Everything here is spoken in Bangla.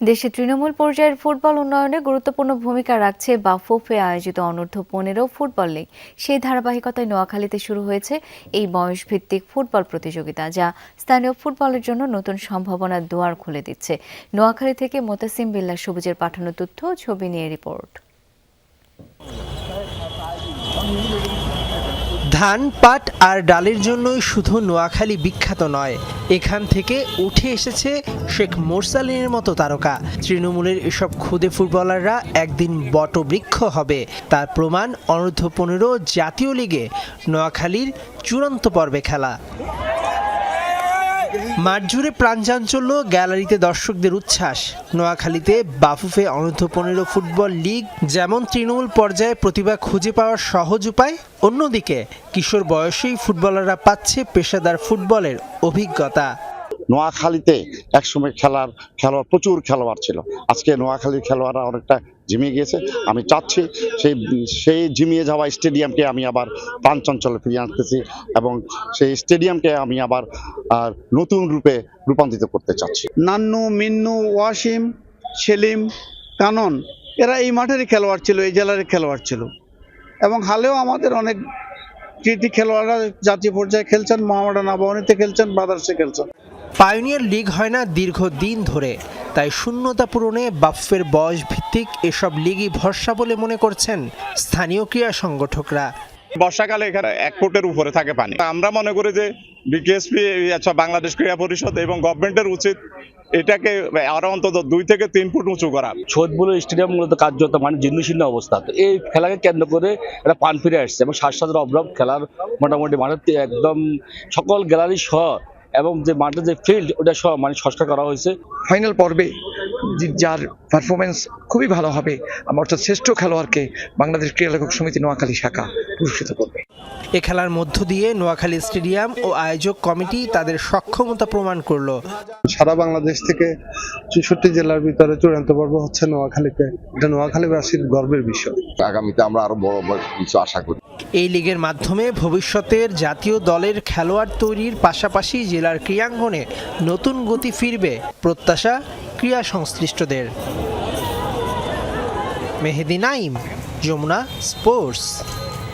দেশে তৃণমূল পর্যায়ের ফুটবল উন্নয়নে গুরুত্বপূর্ণ ভূমিকা রাখছে বাফোফে আয়োজিত অনূর্ধ্ব পনেরো ফুটবল লিগ। সেই ধারাবাহিকতায় নোয়াখালীতে শুরু হয়েছে এই বয়সভিত্তিক ফুটবল প্রতিযোগিতা, যা স্থানীয় ফুটবলের জন্য নতুন সম্ভাবনার দুয়ার খুলে দিচ্ছে। নোয়াখালী থেকে মোতাসিম বিল্লা সবুজের পাঠানো তথ্য, ছবি নিয়ে রিপোর্ট। ধান, পাট আর ডালের জন্যই শুধু নোয়াখালী বিখ্যাত নয়, এখান থেকে উঠে এসেছে শেখ মোরসালিনের মতো তারকা। তৃণমূলের এসব খুদে ফুটবলাররা একদিন বটবৃক্ষ হবে। তার প্রমাণ অনূর্ধ্ব পনেরো জাতীয় লিগে নোয়াখালীর চূড়ান্ত পর্বে খেলা। মাঠ জুড়ে প্রাণচাঞ্চল্য গ্যালারিতে দর্শকদের উচ্ছ্বাস। নোয়াখালীতে বাফুফে অনূর্ধ্ব পনেরো ফুটবল লিগ, যেমন তৃণমূল পর্যায়ে প্রতিভা খুঁজে পাওয়ার সহজ উপায়। অন্যদিকে, কিশোর বয়সেই ফুটবলাররা পাচ্ছে পেশাদার ফুটবলের অভিজ্ঞতা। নোয়াখালীতে একসময় খেলার, খেলোয়াড়, প্রচুর খেলোয়াড় ছিল। আজকে নোয়াখালীর খেলোয়াড়রা অনেকটা ঝিমিয়ে গিয়েছে। আমি চাচ্ছি সেই সেই ঝিমিয়ে যাওয়া স্টেডিয়ামকে আমি আবার প্রাণচঞ্চলে ফিরিয়ে আনতেছি এবং সেই স্টেডিয়ামকে আমি আবার, আর নতুন রূপে রূপান্তরিত করতে চাচ্ছি। নান্নু, মিন্নু, ওয়াসিম, সেলিম, কানন, এরা এই মাঠেরই খেলোয়াড় ছিল, এই জেলারই খেলোয়াড় ছিল। এবং হালেও আমাদের অনেক কৃতি খেলোয়াড়রা জাতীয় পর্যায়ে খেলছেন মোহামেডান আবাহনীতে খেলছেন ব্রাদার্সে খেলছেন। পায়োনিয়ার লিগ হয় না দীর্ঘদিন ধরে তাই শূন্যতা পূরণে বাফের বয়স ভিত্তিক এসব লিগই ভরসা বলে মনে করছেন স্থানীয় ক্রীড়া সংগঠকরা। বর্ষাকালে এখানে এক ফুটের উপরে থাকে পানি। আমরা মনে করি যে বিকেএসপি আচ্ছা বাংলাদেশ ক্রীড়া পরিষদ এবং গভর্নমেন্টের উচিত এটাকে আরও অন্তত দুই থেকে তিন ফুট উঁচু করা। সৈয়দপুর স্টেডিয়াম মূলত কার্যত মানে জীর্ণশীর্ণ অবস্থা। তো এই খেলাকে কেন্দ্র করে একটা পান ফিরে আসছে এবং স্বাস্থ্যের অভাব খেলার মোটামুটি তে- একদম সকল গ্যালারি সহ এবং যে মাঠের যে ফিল্ড ওটা সব মানে সংস্কার করা হয়েছে। ফাইনাল পর্বে যার পারফরমেন্স খুবই ভালো হবে আমার অর্থাৎ শ্রেষ্ঠ খেলোয়াড়কে বাংলাদেশ ক্রীড়া লেখক সমিতি নোয়াখালী শাখা পুরস্কৃত করবে। এ খেলার মধ্য দিয়ে নোয়াখালী স্টেডিয়াম ও আয়োজক কমিটি তাদের সক্ষমতা প্রমাণ করল। সারা বাংলাদেশ থেকে চৌষট্টি জেলার ভিতরে চূড়ান্ত পর্ব হচ্ছে নোয়াখালীতে। এটা নোয়াখালীবাসীর গর্বের বিষয়। আগামীতে আমরা আরও বড় বড় কিছু আশা করি। এই লিগের মাধ্যমে ভবিষ্যতের জাতীয় দলের খেলোয়াড় তৈরির পাশাপাশি জেলার ক্রীড়াঙ্গনে নতুন গতি ফিরবে প্রত্যাশা ক্রীড়া সংশ্লিষ্টদের মেহেদি নাইম যমুনা স্পোর্টস।